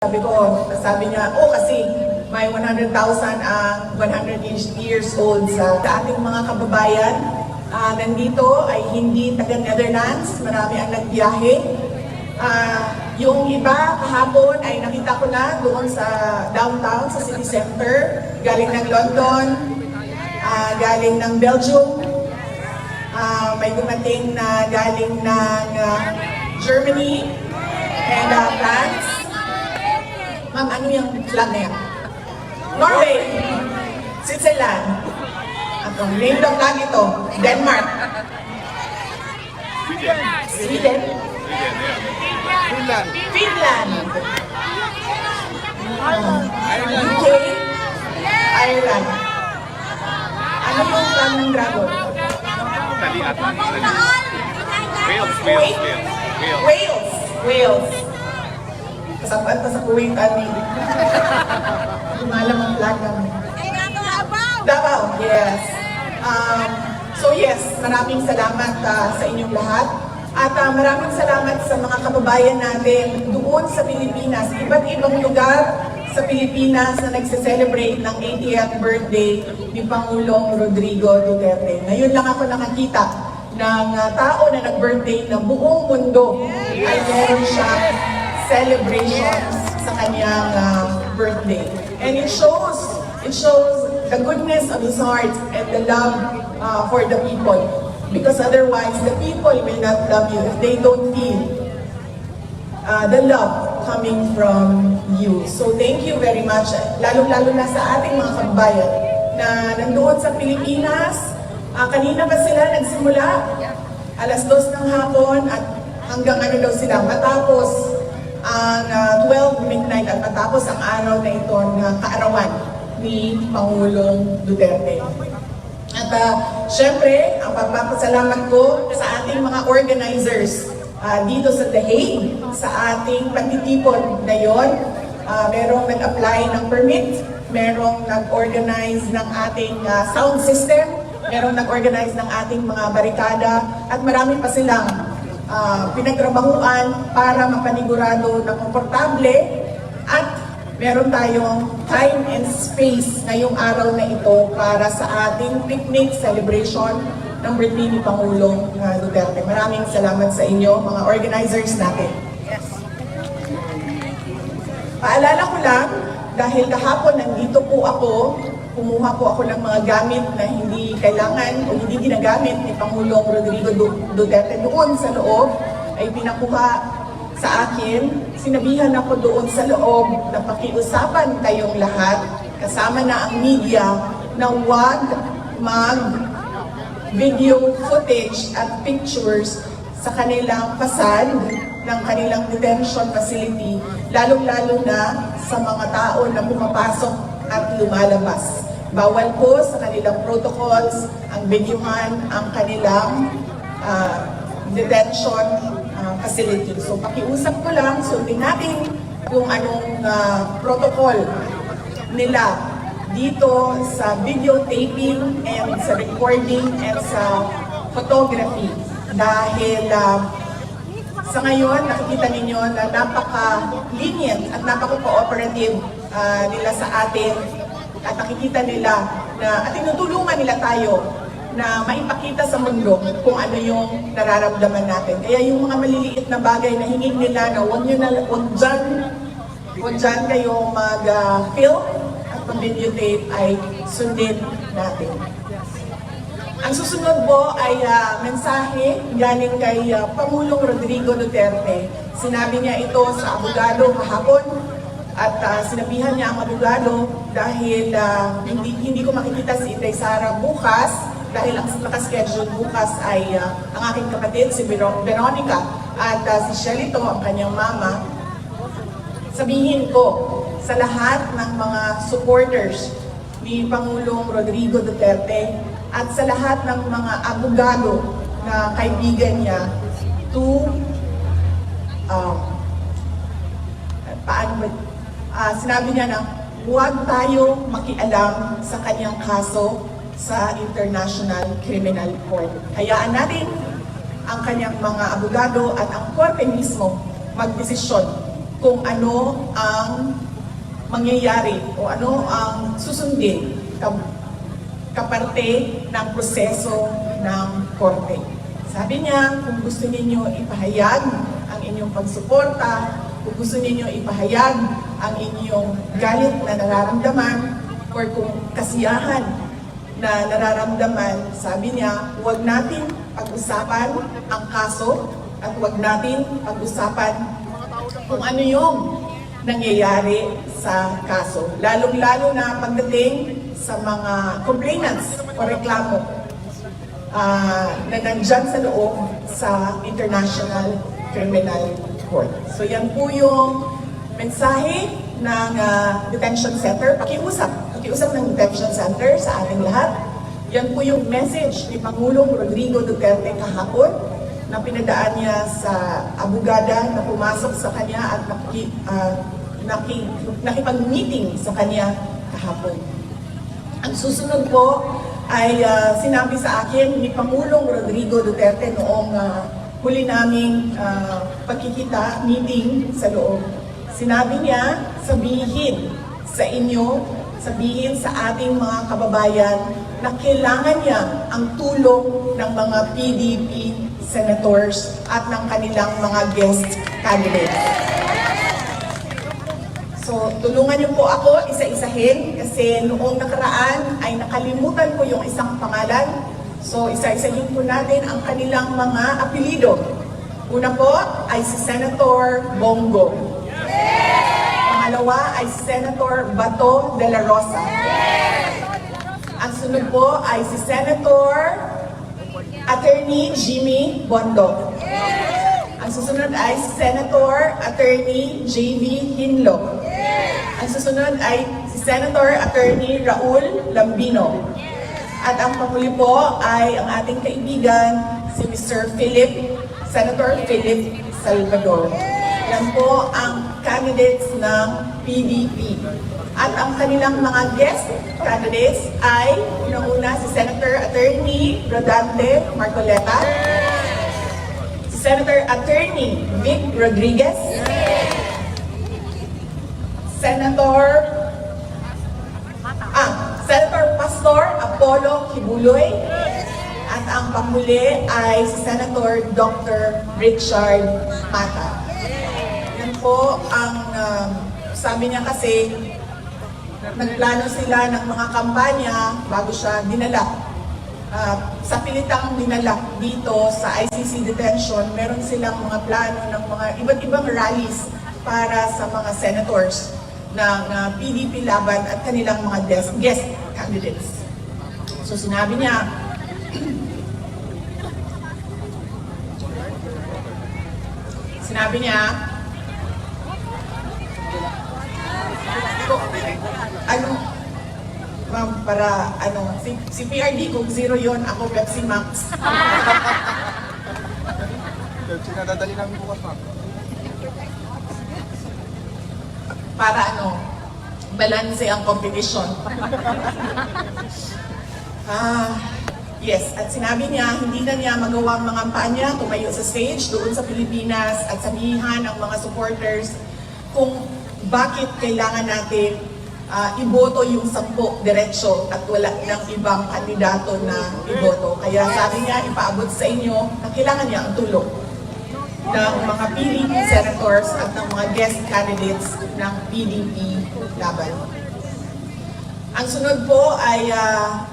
Sabi ko, sabi niya, oh kasi may 100,000 ang 100 years old sa, sa ating mga kababayan. Ah, nandito ay hindi taga Netherlands, marami ang nagbiyahe. Ah, yung iba kahapon ay nakita ko na doon sa downtown, sa city center, galing ng London, ah, galing ng Belgium, Ah, may dumating na galing ng ah, Germany and ah, France. Ma'am, ano yung yan? Norway, Switzerland. At ang name ng flag ito, Denmark, Sweden, Finland. Finland, UK, Ireland. Ano yung flag ng dragon? Italy. Wales, Wales, Wales. Wales. Wales. Wales. Kasapan pa sa Kuwait, ani. Lumalam ang flag namin. Davao, yes. Um, so yes, maraming salamat ah, sa inyong lahat. At ah, maraming salamat sa mga kababayan natin doon sa Pilipinas, iba't ibang lugar sa Pilipinas na nagse-celebrate ng 80th birthday ni Pangulong Rodrigo Duterte. Ngayon lang ako nakakita ng ah, tao na nag-birthday na buong mundo ay meron siyang celebrations sa kanyang ah, birthday. And it shows, it shows the goodness of his heart and the love uh, for the people. Because otherwise, the people will not love you if they don't feel uh, the love coming from you. So thank you very much, lalong-lalo na sa ating mga kababayan na nandoon sa Pilipinas. Ah, kanina pa sila nagsimula, alas dos ng hapon at hanggang ano daw sila, matapos ang ah, 12 midnight at matapos ang araw na ito na kaarawan ni Pangulong Duterte. At uh, syempre, ang pagpapasalamat ko sa ating mga organizers ah, dito sa The Hague, sa ating pagtitipon na yon. Ah, merong nag-apply ng permit, merong nag-organize ng ating ah, sound system, merong nag-organize ng ating mga barikada, at marami pa silang ah, pinagtrabahuan para mapanigurado na komportable at meron tayong time and space ngayong araw na ito para sa ating picnic celebration ng birthday ni Pangulong uh, Duterte. Maraming salamat sa inyo, mga organizers natin. Paalala ko lang, dahil kahapon nandito po ako, kumuha po ako ng mga gamit na hindi kailangan o hindi ginagamit ni Pangulong Rodrigo Du- Duterte doon sa loob, ay pinakuha sa akin. Sinabihan ako doon sa loob na pakiusapan tayong lahat, kasama na ang media, na huwag mag video footage at pictures sa kanilang pasad ng kanilang detention facility, lalong-lalo na sa mga tao na pumapasok at lumalabas. Bawal po sa kanilang protocols ang videohan ang kanilang ah, detention ah, facility. So pakiusap ko lang, sundin natin yung anong ah, protocol nila dito sa videotaping and sa recording and sa photography. Dahil ah, sa ngayon, nakikita ninyo na napaka-lenient at napaka-cooperative ah, nila sa atin at nakikita nila na at tinutulungan nila tayo na maipakita sa mundo kung ano yung nararamdaman natin. Kaya yung mga maliliit na bagay na hingin nila na huwag nyo na, huwag dyan, huwag dyan kayo mag-film at mag-videotape ay sundin natin. Ang susunod po ay ah, mensahe galing kay ah, Pangulong Rodrigo Duterte. Sinabi niya ito sa abogado kahapon at ah, sinabihan niya ang abogado dahil ah, hindi, hindi ko makikita si Inday Sara bukas dahil ang nakaschedule bukas ay ah, ang aking kapatid si Vero- Veronica at ah, si Shelito, ang kanyang mama, sabihin ko sa lahat ng mga supporters ni Pangulong Rodrigo Duterte at sa lahat ng mga abogado na kaibigan niya to um, paano ba, ah, sinabi niya na huwag tayo makialam sa kanyang kaso sa International Criminal Court. Hayaan natin ang kanyang mga abogado at ang korte mismo magdesisyon kung ano ang mangyayari o ano ang susundin kap- kaparte ng proseso ng korte. Sabi niya, kung gusto ninyo ipahayag ang inyong pagsuporta, kung gusto ninyo ipahayag ang inyong galit na nararamdaman, or kung kasiyahan na nararamdaman, sabi niya, huwag natin pag-usapan ang kaso at huwag natin pag-usapan kung ano yung nangyayari sa kaso. Lalong-lalo na pagdating sa mga complainants o reklamo ah, na nandyan sa loob sa International Criminal Court. So yan po yung mensahe ng ah, detention center. Pakiusap. Pakiusap ng detention center sa ating lahat. Yan po yung message ni Pangulong Rodrigo Duterte kahapon na pinadaan niya sa abogada na pumasok sa kanya at naki, ah, naki, nakipag-meeting sa kanya kahapon. Ang susunod po ay ah, sinabi sa akin ni Pangulong Rodrigo Duterte noong ah, huli naming ah, pagkikita, meeting sa loob. Sinabi niya, sabihin sa inyo, sabihin sa ating mga kababayan na kailangan niya ang tulong ng mga PDP senators at ng kanilang mga guest candidates. So, tulungan niyo po ako isa-isahin kasi noong nakaraan ay nakalimutan ko yung isang pangalan. So, isa-isahin po natin ang kanilang mga apelido. Una po ay si Senator Bongo. Pangalawa ay Senator Bato de la Rosa. Ang sunod po ay si Senator Attorney Jimmy Bondo. Ang susunod ay si Senator Attorney J.V. Hinlo. Ang susunod ay si Senator Attorney Raul Lambino. At ang pamuli po ay ang ating kaibigan, si Mr. Philip, Senator Philip Salvador. Yan po ang candidates ng PDP. At ang kanilang mga guest candidates ay unang-una si Senator Attorney Rodante Marcoleta, si Senator Attorney Vic Rodriguez, Senator ah, Senator Pastor Apollo Kibuloy at ang pamuli ay si Senator Dr. Richard Mata. Po ang um, sabi niya kasi nagplano sila ng mga kampanya bago siya dinala. Ah, sa pilitang dinala dito sa ICC detention, meron silang mga plano ng mga iba't ibang rallies para sa mga senators ng ah, PDP laban at kanilang mga des- guest candidates. So sinabi niya, sinabi niya, ano, ma'am, para, ano, si, si PRD, kung zero yon ako Pepsi Max. Sinadadali namin bukas, ma'am. para ano, balanse ang competition. ah, yes, at sinabi niya, hindi na niya magawa ang mga kampanya, tumayo sa stage doon sa Pilipinas at sabihan ang mga supporters kung bakit kailangan natin ah, iboto yung sampo diretsyo at wala ng ibang kandidato na iboto. Kaya sabi niya, ipaabot sa inyo na kailangan niya ang tulong ng mga PDP senators at ng mga guest candidates ng PDP laban. Ang sunod po ay, ah,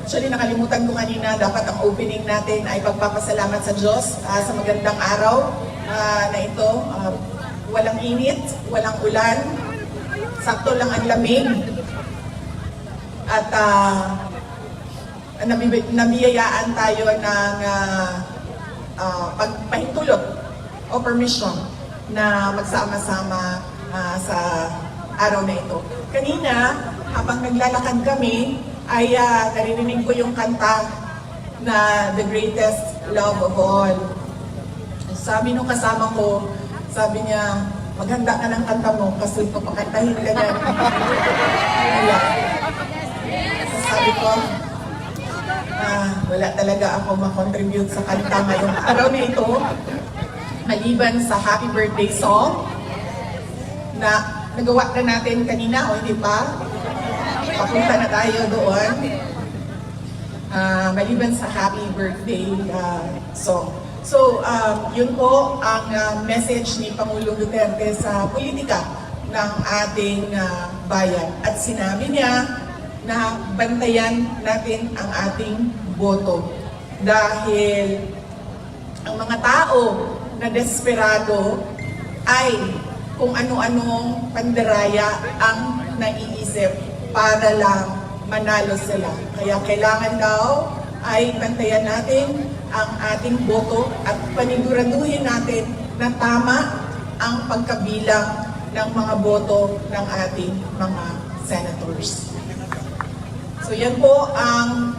actually nakalimutan ko kanina, dapat ang opening natin ay pagpapasalamat sa Diyos ah, sa magandang araw ah, na ito. Ah, walang init, walang ulan, sakto lang ang lamig. At nabibi- nabiyayaan tayo ng ah, ah, pagpahintulot o permission na magsama-sama ah, sa araw na ito. Kanina, habang naglalakad kami, ay ah, naririnig ko yung kanta na The Greatest Love of All. Sabi nung kasama ko, sabi niya, maghanda ka ng kanta mo kasi papakantahin ka niya. Wala. Sabi ko, Ah, wala talaga ako makontribute sa kanta ngayong araw na ito. Maliban sa happy birthday song na nagawa na natin kanina, o hindi pa? Papunta na tayo doon. Ah, maliban sa happy birthday ah, song. So, um, yun po ang ah, message ni Pangulong Duterte sa politika ng ating ah, bayan. At sinabi niya na bantayan natin ang ating boto. Dahil ang mga tao na desperado ay kung ano-anong pandaraya ang naiisip para lang manalo sila. Kaya kailangan daw ay bantayan natin ang ating boto at paniguraduhin natin na tama ang pagkabilang ng mga boto ng ating mga senators. So yan po ang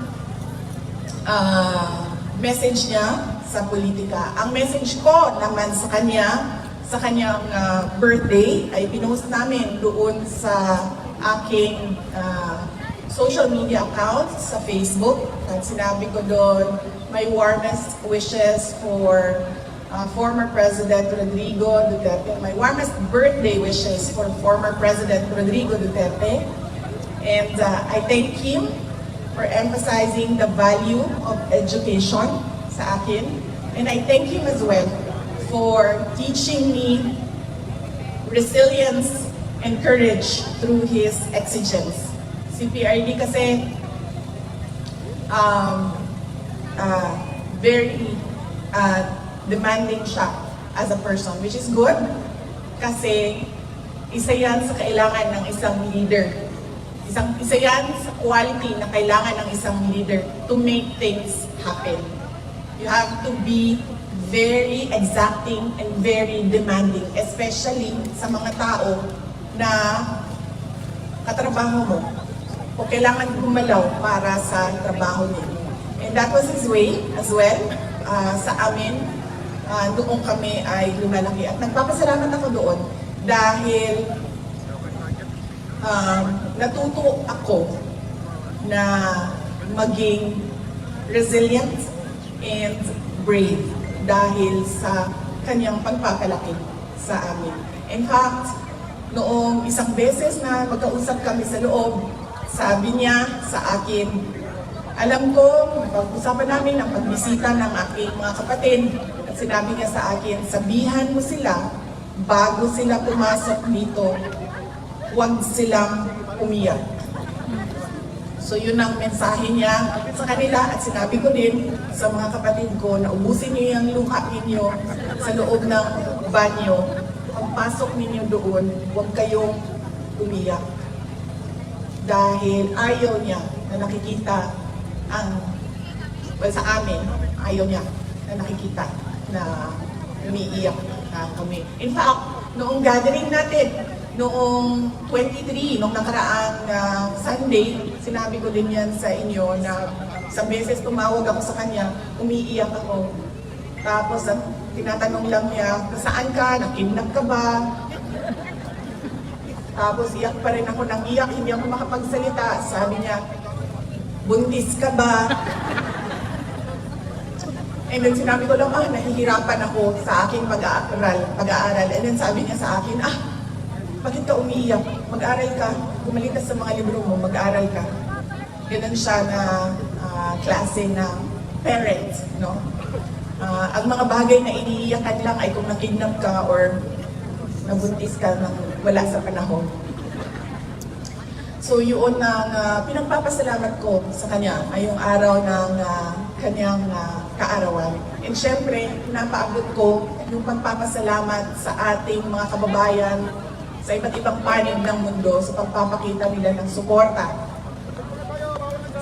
ah, message niya sa politika. Ang message ko naman sa kanya, sa kanyang ah, birthday, ay pinost namin doon sa aking ah, social media account sa Facebook. At sinabi ko doon, my warmest wishes for uh, former President Rodrigo Duterte. My warmest birthday wishes for former President Rodrigo Duterte. And uh, I thank him for emphasizing the value of education sa akin. And I thank him as well for teaching me resilience and courage through his exigence. Si PRD kasi um, uh, very uh, demanding siya as a person, which is good kasi isa yan sa kailangan ng isang leader. Isang, isa yan sa quality na kailangan ng isang leader to make things happen. You have to be very exacting and very demanding, especially sa mga tao na katrabaho mo o kailangan gumalaw para sa trabaho niya. And that was his way as well ah, sa amin ah, noong kami ay lumalaki. At nagpapasalamat ako doon dahil um, natuto ako na maging resilient and brave dahil sa kanyang pagpapalaki sa amin. In fact, noong isang beses na magkausap kami sa loob, sabi niya sa akin, alam ko, pag-usapan namin ang pagbisita ng aking mga kapatid, at sinabi niya sa akin, sabihan mo sila, bago sila pumasok dito, huwag silang umiyak. So yun ang mensahe niya sa kanila at sinabi ko din sa mga kapatid ko na ubusin niyo yung luha ninyo sa loob ng banyo. Pagpasok ninyo doon, huwag kayong umiyak. Dahil ayaw niya na nakikita ang, well sa amin, ayaw niya na nakikita na umiiyak na kami. In fact, noong gathering natin, noong 23, noong nakaraang ah, Sunday, sinabi ko din yan sa inyo na sa beses tumawag ako sa kanya, umiiyak ako. Tapos ang tinatanong lang niya, saan ka? Nakidnap ka ba? Tapos iyak pa rin ako ng iyak, hindi ako makapagsalita. Sabi niya, buntis ka ba? And then sinabi ko lang, ah, nahihirapan ako sa aking pag-aaral. pag-aaral. And then sabi niya sa akin, ah, bakit ka umiiyak? Mag-aral ka. Bumalik sa mga libro mo, mag-aral ka. Ganun siya na ah, klase ng parent, no? Ah, ang mga bagay na iniiyakan lang ay kung nakidnap ka or nabuntis ka nang wala sa panahon. So yun ang ah, pinagpapasalamat ko sa kanya ngayong araw ng ah, kanyang ah, kaarawan. And syempre, napaabot ko yung pagpapasalamat sa ating mga kababayan sa iba't ibang panig ng mundo sa pagpapakita nila ng suporta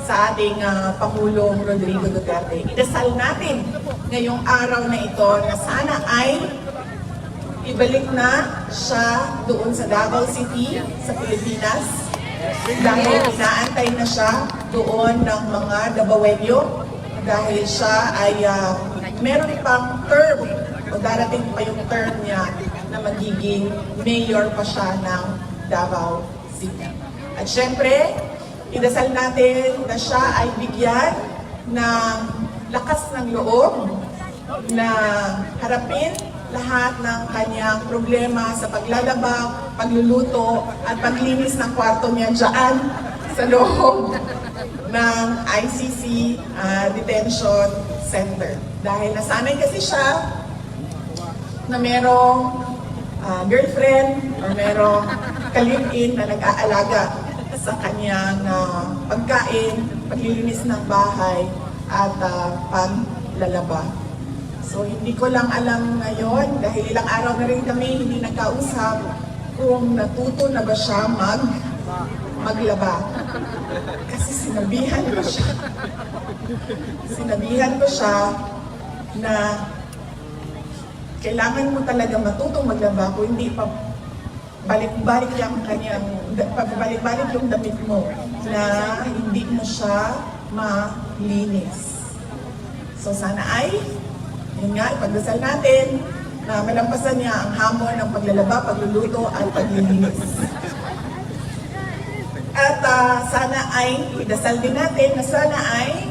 sa ating ah, Pangulong Rodrigo Duterte. Idasal natin ngayong araw na ito na sana ay ibalik na siya doon sa Davao City, sa Pilipinas. Dahil inaantay na siya doon ng mga Dabawenyo dahil siya ay ah, meron pang term o darating pa yung term niya na magiging mayor pa siya ng Davao City. At syempre, idasal natin na siya ay bigyan ng lakas ng loob na harapin lahat ng kanyang problema sa paglalaba, pagluluto, at paglinis ng kwarto niya dyan sa loob ng ICC ah, Detention Center. Dahil nasanay kasi siya na merong ah, girlfriend or merong kalip-in na nag-aalaga sa kanyang ah, pagkain, paglilinis ng bahay, at ah, paglalaba. So hindi ko lang alam ngayon dahil ilang araw na rin kami hindi nagkausap kung natuto na ba siya mag maglaba. Kasi sinabihan ko siya. Sinabihan ko siya na kailangan mo talaga matutong maglaba kung hindi pa balik-balik yung kanyang, balik-balik yung damit mo na hindi mo siya malinis. So sana ay, yun nga, ipagdasal natin na malampasan niya ang hamon ng paglalaba, pagluluto, at paglilinis. At ah, sana ay, idasal din natin na sana ay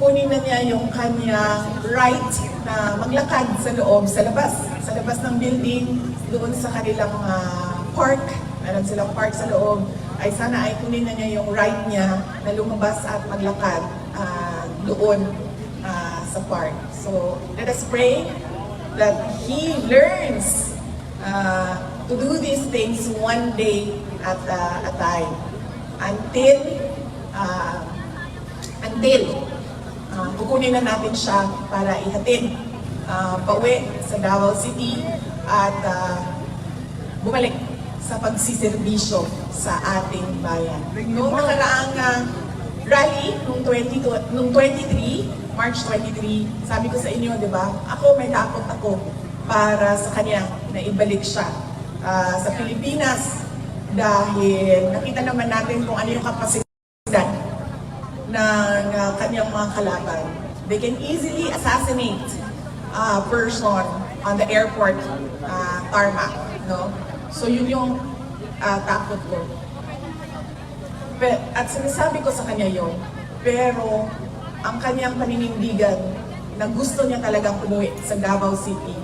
kunin na niya yung kanyang right na maglakad sa loob, sa labas, sa labas ng building, doon sa kanilang ah, park, meron silang park sa loob, ay sana ay kunin na niya yung right niya na lumabas at maglakad ah, doon sa park. So, let us pray that he learns uh, to do these things one day at uh, a time until uh, until uh, kukunin na natin siya para ihatid uh, pauwi sa Davao City at uh, bumalik sa pagsiservisyo sa ating bayan. Noong nakaraang uh, rally nung 20 to- nung 23, March 23, sabi ko sa inyo, di ba? Ako may takot ako para sa kanya na ibalik siya ah, sa Pilipinas dahil nakita naman natin kung ano yung kapasidad ng ah, kanyang mga kalaban. They can easily assassinate a person on the airport ah, tarmac, no? So yun yung ah, takot ko. At sinasabi ko sa kanya yon, pero ang kanyang paninindigan na gusto niya talagang umuwi sa Davao City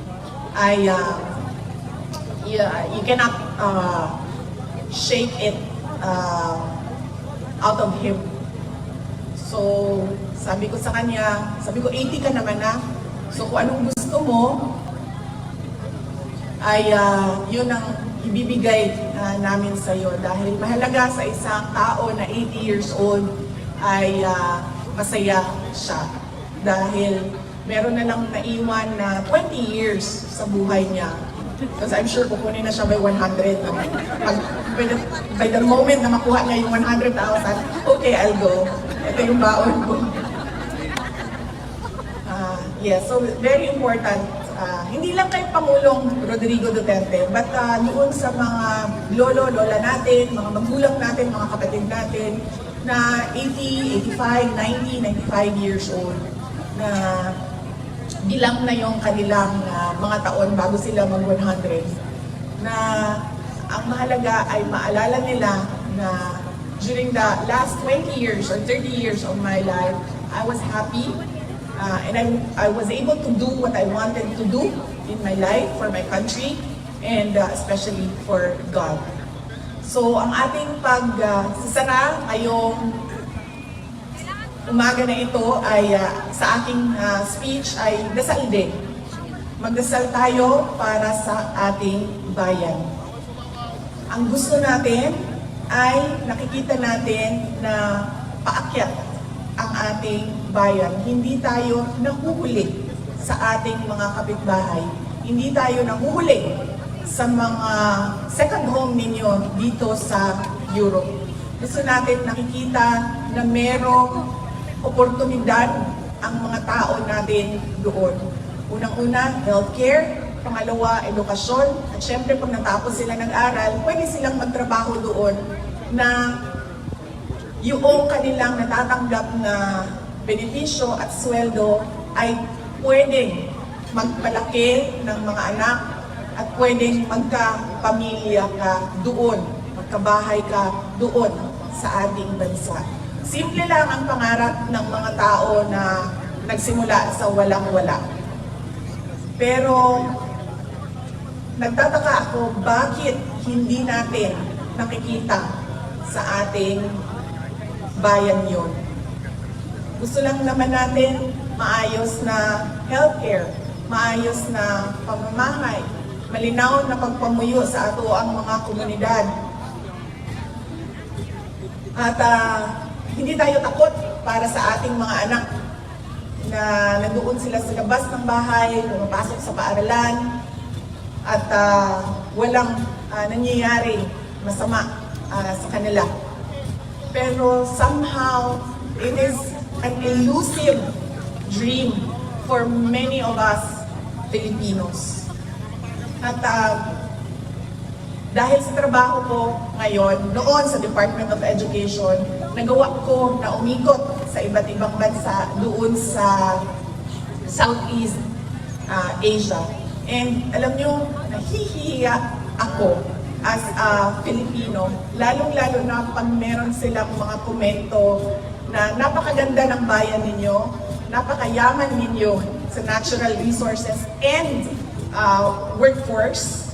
ay uh, yeah, you cannot uh, shake it uh, out of him. So, sabi ko sa kanya, sabi ko, 80 ka naman na. So, kung anong gusto mo, ay ah, yun ang ibibigay ah, namin sa iyo dahil mahalaga sa isang tao na 80 years old ay ah, masaya siya dahil meron na lang naiwan na 20 years sa buhay niya. Because I'm sure kukunin na siya by 100. no? Pag, by, the, by the moment na makuha niya yung 100,000, okay, I'll go. Ito yung baon ko. Ah, yes, so very important. Ah, hindi lang kay Pangulong Rodrigo Duterte, but ah, doon sa mga lolo, lola natin, mga magulang natin, mga kapatid natin, na 80, 85, 90, 95 years old, na bilang na yung kanilang ah, mga taon bago sila mag 100, na ang mahalaga ay maalala nila na during the last 20 years or 30 years of my life, I was happy uh, and I, I was able to do what I wanted to do in my life for my country and uh, especially for God. So ang ating pag uh, ngayong umaga na ito ay uh, sa aking uh, speech ay dasal din. Magdasal tayo para sa ating bayan. Ang gusto natin ay nakikita natin na paakyat ang ating bayan. Hindi tayo nahuhuli sa ating mga kapitbahay. Hindi tayo nahuhuli sa mga second home ninyo dito sa Europe. Gusto natin nakikita na merong oportunidad ang mga tao natin doon. Unang-una, healthcare. Pangalawa, edukasyon. At syempre, pag natapos sila ng aral, pwede silang magtrabaho doon na yung kanilang natatanggap na benepisyo at sweldo ay pwedeng magpalaki ng mga anak at pwedeng magkapamilya ka doon, magkabahay ka doon sa ating bansa. Simple lang ang pangarap ng mga tao na nagsimula sa walang-wala. Pero nagtataka ako bakit hindi natin nakikita sa ating bayan yon. Gusto lang naman natin maayos na healthcare, maayos na pamamahay, malinaw na pagpamuyo sa ato ang mga komunidad. At ah, hindi tayo takot para sa ating mga anak na nandoon sila sa labas ng bahay, pumapasok sa paaralan, at ah, walang ah, nangyayari masama ah, sa kanila. Pero somehow, it is an elusive dream for many of us Filipinos. At ah, dahil sa trabaho ko ngayon, noon sa Department of Education, nagawa ko na umikot sa iba't ibang bansa doon sa Southeast ah, Asia. And alam nyo, nahihiya ako as a Filipino, lalong-lalo na pag meron silang mga komento na napakaganda ng bayan ninyo, napakayaman ninyo sa natural resources and ah, workforce,